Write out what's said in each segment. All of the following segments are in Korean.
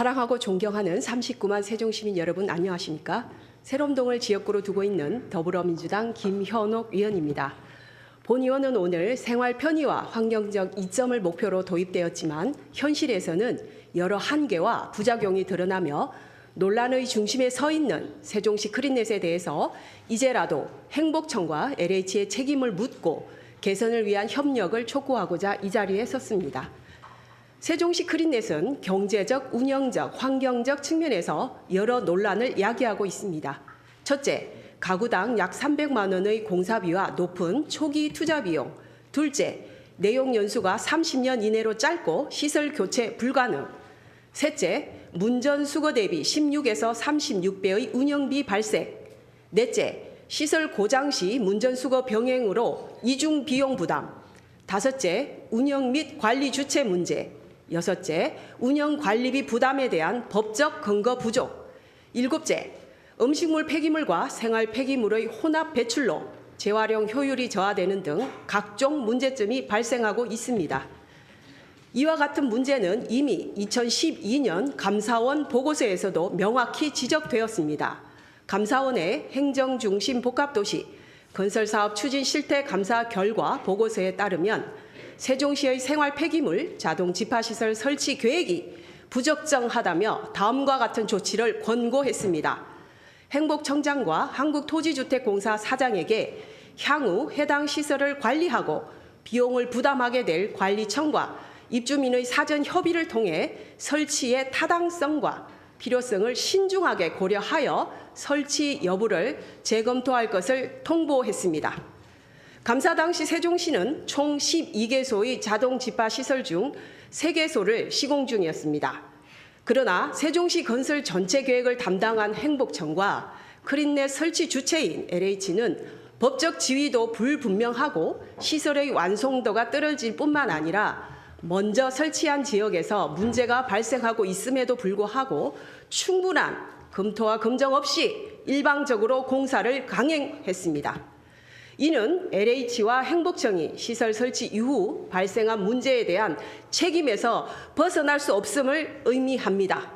사랑하고 존경하는 39만 세종시민 여러분 안녕하십니까? 새롬동을 지역구로 두고 있는 더불어민주당 김현옥 의원입니다. 본 의원은 오늘 생활 편의와 환경적 이점을 목표로 도입되었지만 현실에서는 여러 한계와 부작용이 드러나며 논란의 중심에 서 있는 세종시 크린넷에 대해서 이제라도 행복청과 LH의 책임을 묻고 개선을 위한 협력을 촉구하고자 이 자리에 섰습니다. 세종시 크린넷은 경제적, 운영적, 환경적 측면에서 여러 논란을 야기하고 있습니다. 첫째, 가구당 약 300만 원의 공사비와 높은 초기 투자 비용. 둘째, 내용 연수가 30년 이내로 짧고 시설 교체 불가능. 셋째, 문전 수거 대비 16에서 36배의 운영비 발생. 넷째, 시설 고장 시 문전 수거 병행으로 이중 비용 부담. 다섯째, 운영 및 관리 주체 문제. 여섯째, 운영 관리비 부담에 대한 법적 근거 부족. 일곱째, 음식물 폐기물과 생활 폐기물의 혼합 배출로 재활용 효율이 저하되는 등 각종 문제점이 발생하고 있습니다. 이와 같은 문제는 이미 2012년 감사원 보고서에서도 명확히 지적되었습니다. 감사원의 행정중심 복합도시 건설사업 추진 실태 감사 결과 보고서에 따르면 세종시의 생활 폐기물 자동 집합시설 설치 계획이 부적정하다며 다음과 같은 조치를 권고했습니다. 행복청장과 한국토지주택공사 사장에게 향후 해당 시설을 관리하고 비용을 부담하게 될 관리청과 입주민의 사전 협의를 통해 설치의 타당성과 필요성을 신중하게 고려하여 설치 여부를 재검토할 것을 통보했습니다. 감사 당시 세종시는 총 12개소의 자동 집화 시설 중 3개소를 시공 중이었습니다. 그러나 세종시 건설 전체 계획을 담당한 행복청과 크린넷 설치 주체인 LH는 법적 지위도 불분명하고 시설의 완성도가 떨어질 뿐만 아니라 먼저 설치한 지역에서 문제가 발생하고 있음에도 불구하고 충분한 검토와 검증 없이 일방적으로 공사를 강행했습니다. 이는 LH와 행복청이 시설 설치 이후 발생한 문제에 대한 책임에서 벗어날 수 없음을 의미합니다.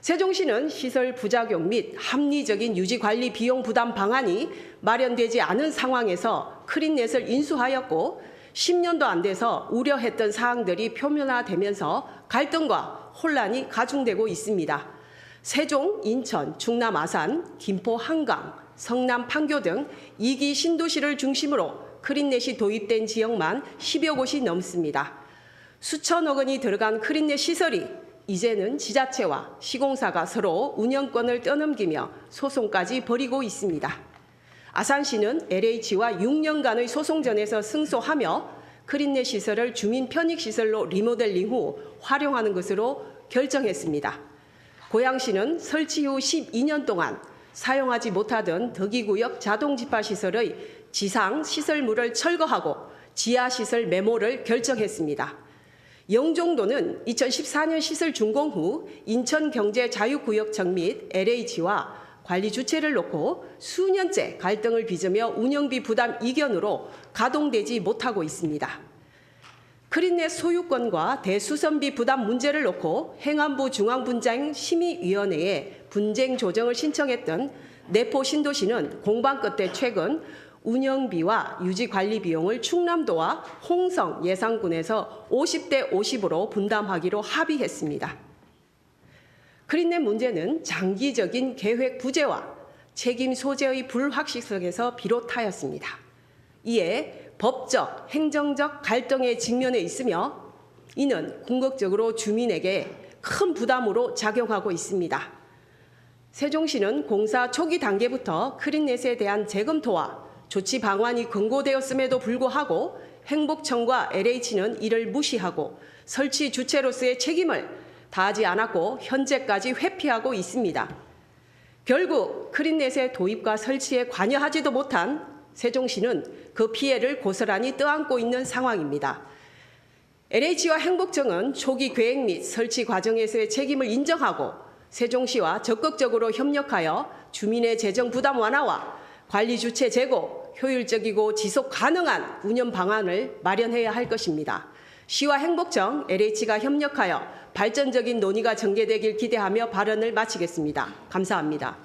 세종시는 시설 부작용 및 합리적인 유지 관리 비용 부담 방안이 마련되지 않은 상황에서 크린넷을 인수하였고 10년도 안 돼서 우려했던 사항들이 표면화되면서 갈등과 혼란이 가중되고 있습니다. 세종, 인천, 충남 아산, 김포 한강, 성남 판교 등 2기 신도시를 중심으로 크린넷이 도입된 지역만 10여 곳이 넘습니다. 수천억 원이 들어간 크린넷 시설이 이제는 지자체와 시공사가 서로 운영권을 떠넘기며 소송까지 벌이고 있습니다. 아산시는 LH와 6년간의 소송전에서 승소하며 크린넷 시설을 주민 편익 시설로 리모델링 후 활용하는 것으로 결정했습니다. 고양시는 설치 후 12년 동안 사용하지 못하던 덕이구역 자동집화 시설의 지상 시설물을 철거하고 지하 시설 메모를 결정했습니다. 영종도는 2014년 시설 준공 후 인천경제자유구역청 및 LH와 관리 주체를 놓고 수년째 갈등을 빚으며 운영비 부담 이견으로 가동되지 못하고 있습니다. 크린넷 소유권과 대수선비 부담 문제를 놓고 행안부 중앙분쟁 심의위원회에 분쟁 조정을 신청했던 내포 신도시는 공방 끝에 최근 운영비와 유지 관리 비용을 충남도와 홍성 예산군에서 50대 50으로 분담하기로 합의했습니다. 크린넷 문제는 장기적인 계획 부재와 책임 소재의 불확실성에서 비롯하였습니다. 이에 법적, 행정적 갈등에 직면해 있으며 이는 궁극적으로 주민에게 큰 부담으로 작용하고 있습니다. 세종시는 공사 초기 단계부터 크린넷에 대한 재검토와 조치 방안이 권고되었음에도 불구하고 행복청과 LH는 이를 무시하고 설치 주체로서의 책임을 다하지 않았고 현재까지 회피하고 있습니다. 결국 크린넷의 도입과 설치에 관여하지도 못한 세종시는 그 피해를 고스란히 떠안고 있는 상황입니다. LH와 행복청은 초기 계획 및 설치 과정에서의 책임을 인정하고 세종시와 적극적으로 협력하여 주민의 재정 부담 완화와 관리 주체 제고, 효율적이고 지속 가능한 운영 방안을 마련해야 할 것입니다. 시와 행복청, LH가 협력하여 발전적인 논의가 전개되길 기대하며 발언을 마치겠습니다. 감사합니다.